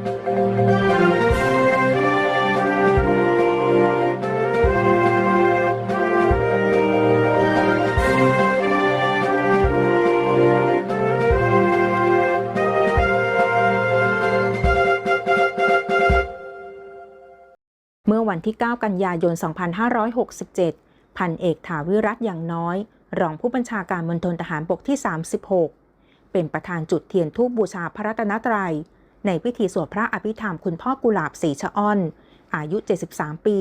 เมื่อวันที่ 9 กันยายน 2567 พันเอกถาวิรัตอย่างน้อย รองผู้บัญชาการมณฑลทหารบกที่ 36 เป็นประธานจุดเทียนทูปบูชาพระรัตนตรัย ในพิธีสวดพระอภิธรรมคุณพ่อกุหลาบสีชะอ้อน อายุ 73 ปี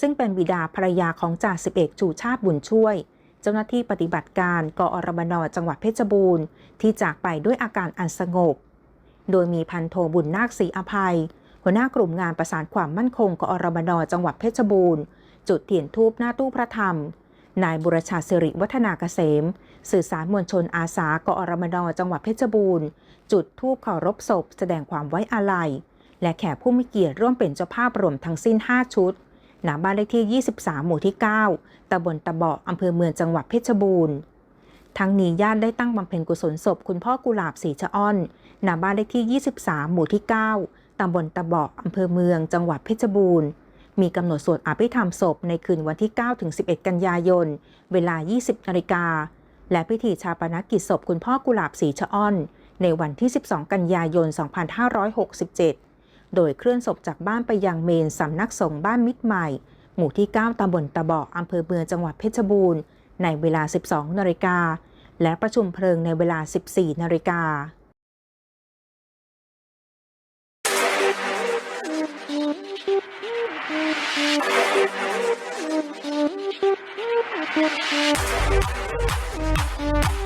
ซึ่งเป็นบิดาภรรยาของจ่าสิบเอกชูชาติบุญช่วย เจ้าหน้าที่ปฏิบัติการกอรบนจังหวัดเพชรบูรณ์ ที่จากไปด้วยอาการอันสงบ โดยมีพันโทบุญนาคศรีอภัย หัวหน้ากลุ่มงานประสานความมั่นคงกอรบนจังหวัดเพชรบูรณ์ จุดเทียนทูปหน้าตู้พระธรรม นายบุรชาสิริวัฒนาเกษม สื่อสารมวลชนอาสากอรมนจังหวัดเพชรบูรณ์ จุดทูปเคารพศพ แสดงความไว้อาลัย และแขกผู้มีเกียรติร่วมเป็นเจ้าภาพรวมทั้งสิ้น 5 ชุดณบ้านเลขที่ 23 หมู่ที่ 9ตำบลตะเบาะอำเภอเมืองจังหวัดเพชรบูรณ์ทั้งนี้ญาติได้ตั้งบำเพ็ญกุศลศพคุณพ่อกุหลาบสีชะอ้อนณบ้านเลขที่ 23 หมู่ที่ 9ตำบลตะเบาะอำเภอเมืองจังหวัดเพชรบูรณ์ มีกำหนดสวดอภิธรรมศพในคืนวันที่9ถึง11 กันยายน เวลา 20นาฬิกา และพิธีชาปนกิจศพคุณพ่อกุหลาบสีชะอ้อน ในวันที่ 12 กันยายน 2567 โดยเคลื่อนศพจากบ้านไปยังเมนสำนักสงฆ์บ้านมิตรใหม่ หมู่ที่ 9ตำบลตะบาะอำเภอเมืองจังหวัดเพชรบูรณ์ ในเวลา 12นาฬิกา และประชุมเพลิงในเวลา 14นาฬิกา Thank you.